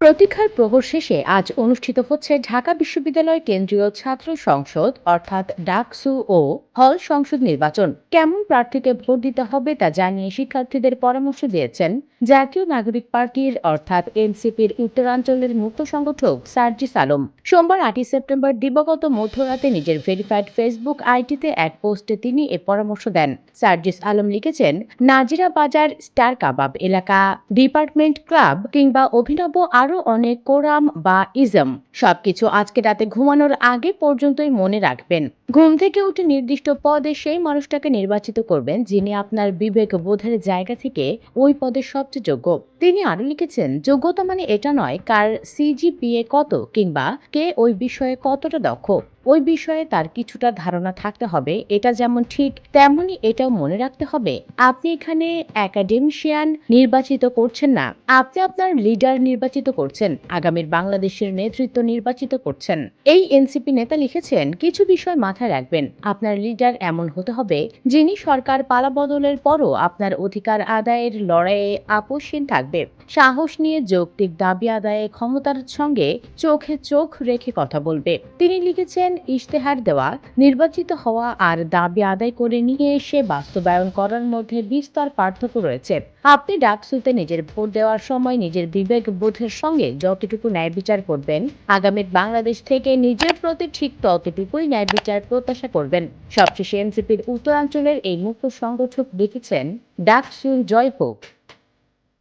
প্রতীক্ষার প্রহর শেষে আজ অনুষ্ঠিত হচ্ছে ঢাকা বিশ্ববিদ্যালয় কেন্দ্রীয় ছাত্র সংসদ, অর্থাৎ ডাকসু ও হল সংসদ নির্বাচন। কেমন প্রার্থীকে ভোট দিতে হবে তা জানিয়ে শিক্ষার্থীদের পরামর্শ দিয়েছেন জাতীয় নাগরিক পার্টির, অর্থাৎ এনসিপির উত্তরাঞ্চলের মুক্ত সংগঠক সার্জিস আলম সোমবার আটই সেপ্টেম্বর দিবগত মধ্যরাতে নিজের ভেরিফাইড ফেসবুক আইডিতে এক পোস্টে তিনি এ পরামর্শ দেন। সার্জিস আলম লিখেছেন নাজিরা বাজার স্টার কাবাব এলাকা, ডিপার্টমেন্ট ক্লাব কিংবা অভিনব আরও অনেক কোরাম বা ইজম। সবকিছু আজকে রাতে ঘুমানোর আগে পর্যন্তই মনে রাখবেন। ঘুম থেকে উঠে নির্দিষ্ট পদে সেই মানুষটাকে নির্বাচিত করবেন যিনি আপনার বিবেক বোধের জায়গা থেকে ওই পদে সবচেয়ে যোগ্য। তিনি আরও লিখেছেন, যোগ্যতা মানে এটা নয় কার সিজিপিএ কত কিংবা কে ওই বিষয়ে কতটা দক্ষ। ওই বিষয়ে তার কিছুটা ধারণা থাকতে হবে, এটা যেমন ঠিক তেমনি এটাও মনে রাখতে হবে। আপনি এখানে একাডেমিশিয়ান নির্বাচিত করছেন না, আপনি আপনার লিডার নির্বাচিত করছেন, আগামীর বাংলাদেশের নেতৃত্ব নির্বাচিত করছেন। এই এনসিপি নেতা লিখেছেন, কিছু বিষয় মাথায় রাখবেন, আপনার লিডার এমন হতে হবে যিনি সরকার পালাবদলের পরও আপনার অধিকার আদায়ের লড়াইয়ে আপোষহীন থাকবে। সাহস নিয়ে যৌক্তিক দাবি আদায়ে ক্ষমতার সঙ্গে চোখে চোখ রেখে কথা বলবে। তিনি লিখেছেন ইশতেহার দেওয়া, নির্বাচিত হওয়া আর দাবি আদায় করে নিয়ে এসে বাস্তবায়ন করার মধ্যে বিস্তর পার্থক্য রয়েছে। আপনি ডাকসুতে নিজের ভোট দেওয়ার সময় নিজের বিবেক বোধের সঙ্গে যতটুকু ন্যায় বিচার করবেন আগামীর বাংলাদেশ থেকে নিজের প্রতি ঠিক ততটুকুই ন্যায় বিচার প্রত্যাশা করবেন। সবশেষে এনসিপির উত্তরাঞ্চলের এই মুখ্য সংগঠক লিখেছেন, ডাকসুর জয় হোক।